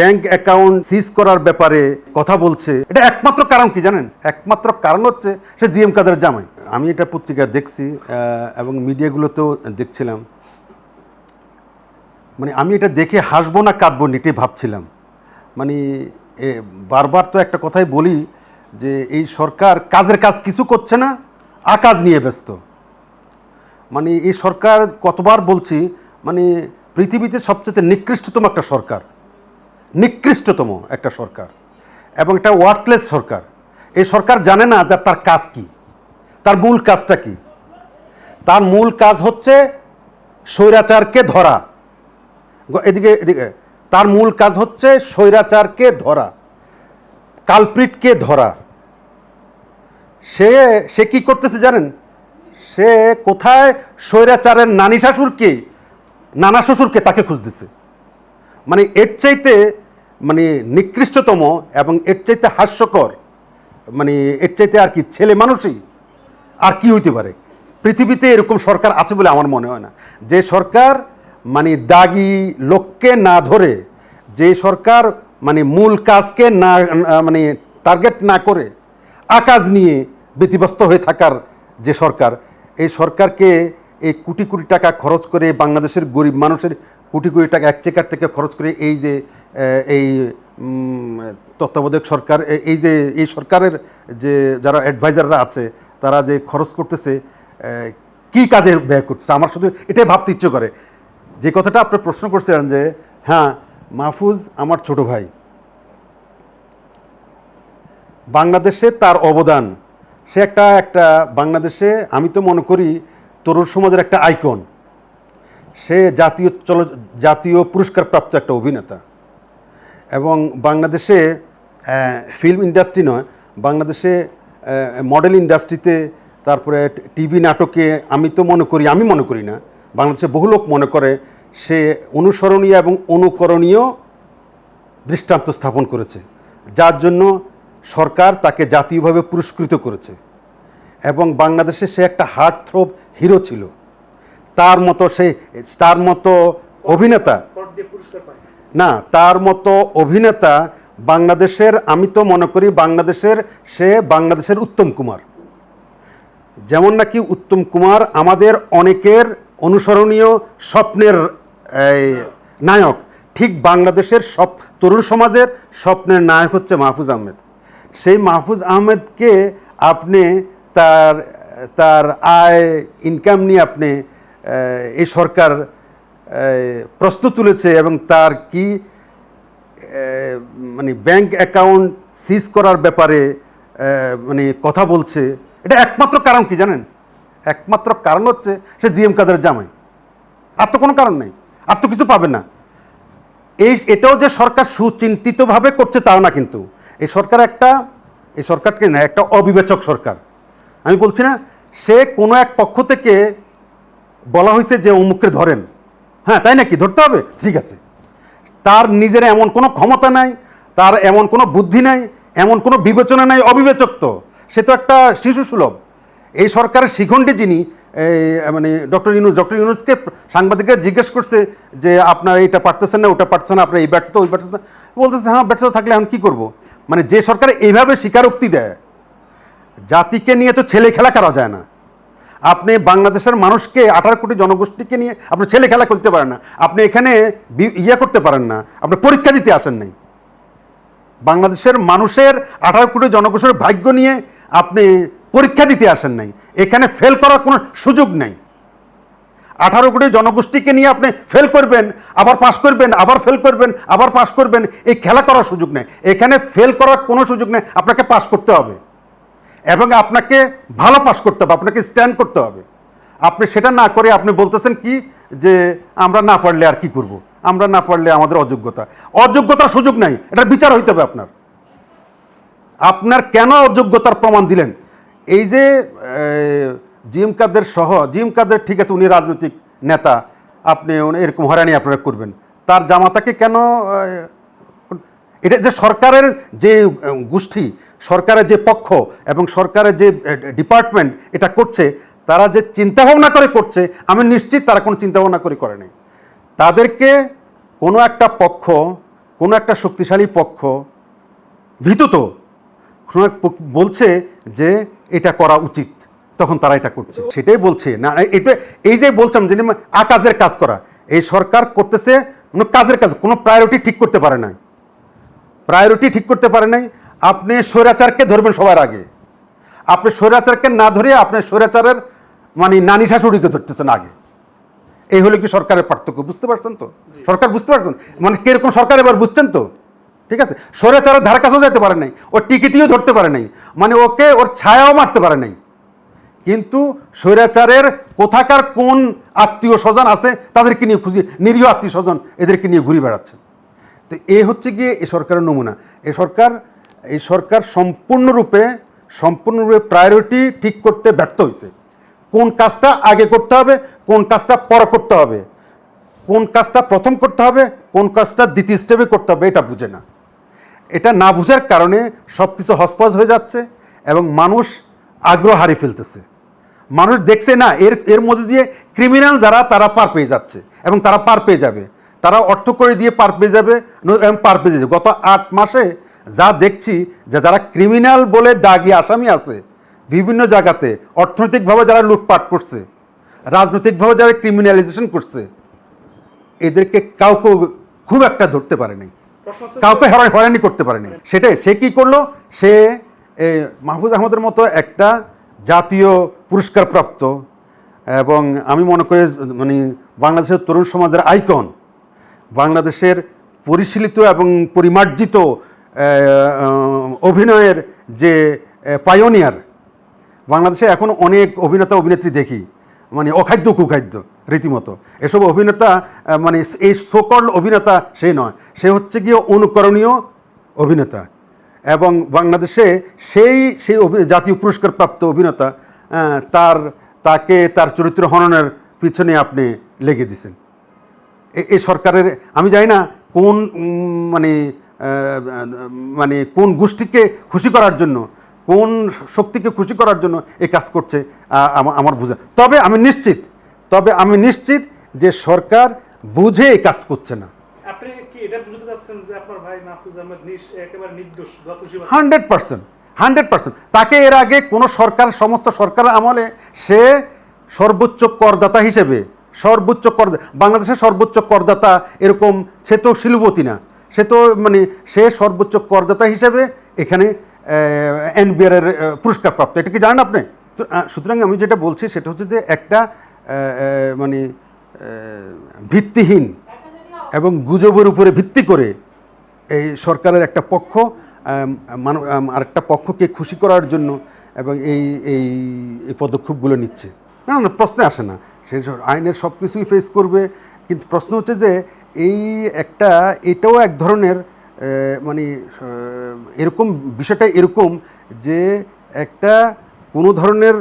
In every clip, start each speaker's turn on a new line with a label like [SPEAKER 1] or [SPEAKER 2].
[SPEAKER 1] Bank account সিজ করার ব্যাপারে কথা বলছে। এটা একমাত্র কারণ কি জানেন? একমাত্র কারণ হচ্ছে সে জিএম কাদের জামাই। আমি এটা পত্রিকা দেখছি এবং মিডিয়াগুলোতেও দেখছিলাম। মানে আমি এটা দেখে হাসবো না কাঁদবো না এটাই ভাবছিলাম। মানে এ, বারবার তো একটা কথাই বলি যে এই সরকার কাজের কাজ কিছু করছে না আকাজ নিয়ে ব্যস্ত। মানে এই সরকার কতবার বলছি মানে পৃথিবীতে সবচেয়ে নিকৃষ্টতম একটা সরকার। নিকৃষ্টতম একটা সরকার এবং একটা ওয়ার্থলেস সরকার। এই সরকার জানে না যে তার কাজ কি, তার মূল কাজটা কি। তার মূল কাজ হচ্ছে স্বৈরাচারকে ধরা। এদিকে এদিকে, তার মূল কাজ হচ্ছে স্বৈরাচারকে ধরা, কালপ্রিটকে ধরা। সে সে কি করতেছে জানেন? সে কোথায় স্বৈরাচারের নানি শাশুড়কে, নানা শ্বশুরকে তাকে খুঁজতেছে। মানে এর চাইতে মানে নিকৃষ্টতম এবং এর চাইতে হাস্যকর মানে এর চাইতে আর কি ছেলে মানুষই আর কি হইতে পারে? পৃথিবীতে এরকম সরকার আছে বলে আমার মনে হয় না। যে সরকার মানে দাগি লোককে না ধরে, যে সরকার মানে মূল কাজকে না মানে টার্গেট না করে আকাজ নিয়ে ব্যতিব্যস্ত হয়ে থাকার যে সরকার, এই সরকারকে এই কোটি কোটি টাকা খরচ করে বাংলাদেশের গরিব মানুষের কোটি কোটি টাকা এক চেকার থেকে খরচ করে এই যে এই তত্ত্বাবধায়ক সরকার এই যে, এই সরকারের যে, যারা অ্যাডভাইজাররা আছে, তারা যে খরচ করতেছে কি কাজে ব্যয় করতেছে? আমার শুধু এটাই ভাবতে ইচ্ছে করে। যে কথাটা আপনি প্রশ্ন করছিলেন যে হ্যাঁ মাহফুজ আমার ছোট ভাই। বাংলাদেশে তার অবদান। সে একটা একটা বাংলাদেশে, আমি তো মনে করি, তরুণ সমাজের একটা আইকন সে জাতীয় চল, জাতীয় পুরস্কারপ্রাপ্ত একটা অভিনেতা। এবং বাংলাদেশে ফিল্ম ইন্ডাস্ট্রি নয়, বাংলাদেশে মডেল ইন্ডাস্ট্রিতে তারপরে টিভি নাটকে আমি তো মনে করি, আমি মনে করি না, বাংলাদেশে বহু লোক মনে করে সে অনুসরণীয় এবং অনুকরণীয় দৃষ্টান্ত স্থাপন করেছে, যার জন্য সরকার তাকে জাতীয়ভাবে পুরস্কৃত করেছে এবং বাংলাদেশে সে একটা হার্ট থ্রোপ হিরো ছিল। তার মতো সে, তার মতো অভিনেতা না, তার মতো অভিনেতা বাংলাদেশের, আমি তো মনে করি বাংলাদেশের, সে বাংলাদেশের উত্তম কুমার। যেমন নাকি উত্তম কুমার আমাদের অনেকের অনুসরণীয় স্বপ্নের নায়ক। ঠিক বাংলাদেশের সব তরুণ সমাজের স্বপ্নের নায়ক হচ্ছে মাহফুজ আহমেদ। সেই মাহফুজ আহমেদকে আপনি তার তার আয় ইনকাম নিয়ে আপনি এই সরকার প্রশ্ন তুলেছে এবং তার কি মানে ব্যাংক অ্যাকাউন্ট সিজ করার ব্যাপারে মানে কথা বলছে। এটা একমাত্র কারণ কি জানেন? একমাত্র কারণ হচ্ছে সে জিএম কাদের জামাই। আর তো কোনো কারণ নেই। আর তো কিছু পাবে না। এই, এটাও যে সরকার সুচিন্তিতভাবে করছে তাও না কিন্তু। এই সরকার একটা, এই সরকারকে না, একটা অবিবেচক সরকার। আমি বলছি না, সে কোনো এক পক্ষ থেকে বলা হয়েছে যে অমুককে ধরেন। হ্যাঁ তাই নাকি? ধরতে হবে? ঠিক আছে। তার নিজের এমন কোনো ক্ষমতা নাই, তার এমন কোনো বুদ্ধি নাই, এমন কোনো বিবেচনা নাই অবিবেচক তো সে তো একটা শিশু সুলভ। এই সরকারের শিখণ্ডে যিনি মানে ডক্টর ইউনুস, ডক্টর ইউনুসকে সাংবাদিকরা জিজ্ঞেস করছে যে, আপনার এইটা পারতেছেন না, ওটা পারতেছেন না, আপনার এই ব্যর্থতা, ওই ব্যর্থতা? বলতেছে হ্যাঁ ব্যর্থতা থাকলে এখন কী করব? মানে যে সরকার এইভাবে স্বীকারোক্তি দেয়, জাতিকে নিয়ে তো ছেলে খেলা করা যায় না। আপনি বাংলাদেশের মানুষকে আঠারো কোটি জনগোষ্ঠীকে নিয়ে আপনি ছেলে খেলা করতে পারেন না। আপনি এখানে ইয়ে করতে পারেন না। আপনি পরীক্ষা দিতে আসেন নাই। বাংলাদেশের মানুষের আঠারো কোটি জনগোষ্ঠীর ভাগ্য নিয়ে আপনি পরীক্ষা দিতে আসেন নাই। এখানে ফেল করার কোনো সুযোগ নেই। আঠারো কোটি জনগোষ্ঠীকে নিয়ে আপনি ফেল করবেন, আবার পাস করবেন, আবার ফেল করবেন, আবার পাস করবেন, এই খেলা করার সুযোগ নেই। এখানে ফেল করার কোনো সুযোগ নেই। আপনাকে পাস করতে হবে। এবং আপনাকে ভালো পাস করতে হবে, আপনাকে স্ট্যান্ড করতে হবে। আপনি সেটা না করে আপনি বলতেছেন কি যে আমরা না পারলে আর কি করব? আমরা না পারলে আমাদের অযোগ্যতা। অযোগ্যতার সুযোগ নাই এটা বিচার হইতে হবে আপনার। আপনার কেন অযোগ্যতার প্রমাণ দিলেন? এই যে জিম কাদের সহ জিম কাদের ঠিক আছে, উনি রাজনৈতিক নেতা, আপনি এরকম হয়রানি আপনারা করবেন। তার জামাতাকে কেন এটা যে সরকারের যে গোষ্ঠী, সরকারের যে পক্ষ এবং সরকারের যে ডিপার্টমেন্ট এটা করছে, তারা যে চিন্তাভাবনা করে করছে, আমি নিশ্চিত তারা কোনো চিন্তাভাবনা করে করে নেই। তাদেরকে কোনো একটা পক্ষ, কোনো একটা শক্তিশালী পক্ষ ভীত তো কোনো এক বলছে যে এটা করা উচিত, তখন তারা এটা করছে। সেটাই বলছে। না এটা এই যে বলছিলাম, যে আকাজের কাজ করা, এই সরকার করতেছে কোনো কাজের কাজ, কোনো প্রায়োরিটি ঠিক করতে পারে নাই। প্রায়োরিটি ঠিক করতে পারে নাই। আপনি স্বৈরাচারকে ধরবেন সবার আগে। আপনি স্বৈরাচারকে না ধরে আপনি স্বৈরাচারের মানে নানি শাশুড়িকে ধরতেছেন আগে। এই হলো কি সরকারের পার্থক্য বুঝতে পারছেন তো? সরকার বুঝতে পারছেন? মানে কীরকম সরকার এবার বুঝছেন তো? ঠিক আছে? স্বৈরাচারের ধার কাছেও যেতে পারে নাই ওর টিকিটিও ধরতে পারে নাই মানে ওকে ওর ছায়াও মারতে পারে নাই। কিন্তু স্বৈরাচারের কোথাকার কোন আত্মীয় স্বজন আছে তাদেরকে নিয়ে খুঁজি নিরীহ আত্মীয় স্বজন এদেরকে নিয়ে ঘুরে বেড়াচ্ছে তো এ হচ্ছে গিয়ে এই সরকারের নমুনা। এ সরকার, এই সরকার সম্পূর্ণরূপে সম্পূর্ণরূপে প্রায়োরিটি ঠিক করতে ব্যর্থ হয়েছে। কোন কাজটা আগে করতে হবে, কোন কাজটা পরে করতে হবে, কোন কাজটা প্রথম করতে হবে, কোন কাজটা দ্বিতীয় স্টেপে করতে হবে, এটা বুঝে না। এটা না বুঝার কারণে সব কিছু হসপজ হয়ে যাচ্ছে এবং মানুষ আগ্রহ হারিয়ে ফেলতেছে। মানুষ দেখছে না, এর এর মধ্যে দিয়ে ক্রিমিনাল যারা, তারা পার পেয়ে যাচ্ছে এবং তারা পার পেয়ে যাবে। তারা অর্থ করে দিয়ে পার পেয়ে যাবে এবং পার পেয়ে যাবে। গত আট মাসে যা দেখছি যে যারা ক্রিমিনাল বলে দাগি আসামি আছে বিভিন্ন জায়গাতে অর্থনৈতিকভাবে যারা লুটপাট করছে রাজনৈতিকভাবে যারা ক্রিমিনালাইজেশন করছে এদেরকে কাউকে খুব একটা ধরতে পারে নাই।
[SPEAKER 2] প্রশ্ন হচ্ছে
[SPEAKER 1] কাউকে হয়রানি হয়রানি করতে পারেনি সেটাই সে কি করল? সে মাহফুজ আহমদের মতো একটা জাতীয় পুরস্কারপ্রাপ্ত এবং আমি মনে করি মানে বাংলাদেশের তরুণ সমাজের আইকন। বাংলাদেশের পরিশীলিত এবং পরিমার্জিত অভিনয়ের যে পায়োনিয়ার বাংলাদেশে এখন অনেক অভিনেতা, অভিনেত্রী দেখি মানে অখাদ্য, কুখাদ্য, রীতিমতো। এসব অভিনেতা মানে এই সকল অভিনেতা সে নয়, সে হচ্ছে গিয়ে অনুকরণীয় অভিনেতা। এবং বাংলাদেশে সেই সেই জাতীয় পুরস্কার প্রাপ্ত অভিনেতা তার, তাকে তার চরিত্র হননের পিছনে আপনি লেগে দিছেন। এ- এই সরকারের আমি জানি না কোন মানে মানে কোন গোষ্ঠীকে খুশি করার জন্য কোন শক্তিকে খুশি করার জন্য এই কাজ করছে আমার বুঝা তবে আমি নিশ্চিত তবে আমি নিশ্চিত যে সরকার বুঝে এই কাজ করছে না। Hundred percent hundred percent. তাকে এর আগে কোনো সরকার সমস্ত সরকার আমলে সে সর্বোচ্চ করদাতা হিসেবে সর্বোচ্চ কর বাংলাদেশের সর্বোচ্চ করদাতা এরকম সে তো শিলুবতী না। সে তো মানে সে সর্বোচ্চ করদাতা হিসেবে এখানে এনবিআর এর আহ, পুরস্কার প্রাপ্ত। এটা কি জানেন আপনি? তো সুতরাং আমি যেটা বলছি সেটা হচ্ছে যে একটা মানে ভিত্তিহীন এবং গুজবের উপরে ভিত্তি করে এই সরকারের একটা পক্ষ আরেকটা পক্ষকে খুশি করার জন্য এবং এই এই এই পদক্ষেপগুলো নিচ্ছে। না না প্রশ্নে আসে না। সে আইনের সব কিছুই ফেস করবে। কিন্তু প্রশ্ন হচ্ছে যে, এই একটা, এটাও এক ধরনের মানে এরকম, বিষয়টা এরকম যে, একটা কোনো ধরনের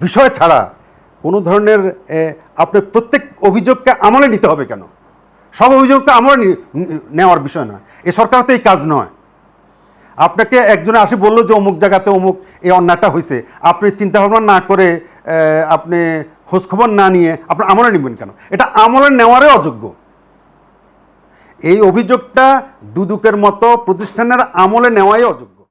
[SPEAKER 1] বিষয় ছাড়া, কোনো ধরনের আপনার প্রত্যেক অভিযোগকে আমলে নিতে হবে কেন? সব নি- নি- নেওয়ার বিষয় নয় এ সরকার তো এই কাজ নয়। আপনাকে একজনে আসে বলল যে, অমুক জায়গাতে অমুক এই অন্যায়টা হয়েছে আপনি চিন্তা ভাবনা না করে আপনি খোঁজখবর না নিয়ে আপনি আমলে নেবেন কেন? এটা আমলে নেওয়ারই অযোগ্য। এই অভিযোগটা দুদুকের মতো প্রতিষ্ঠানের আমলে নেওয়াই অযোগ্য।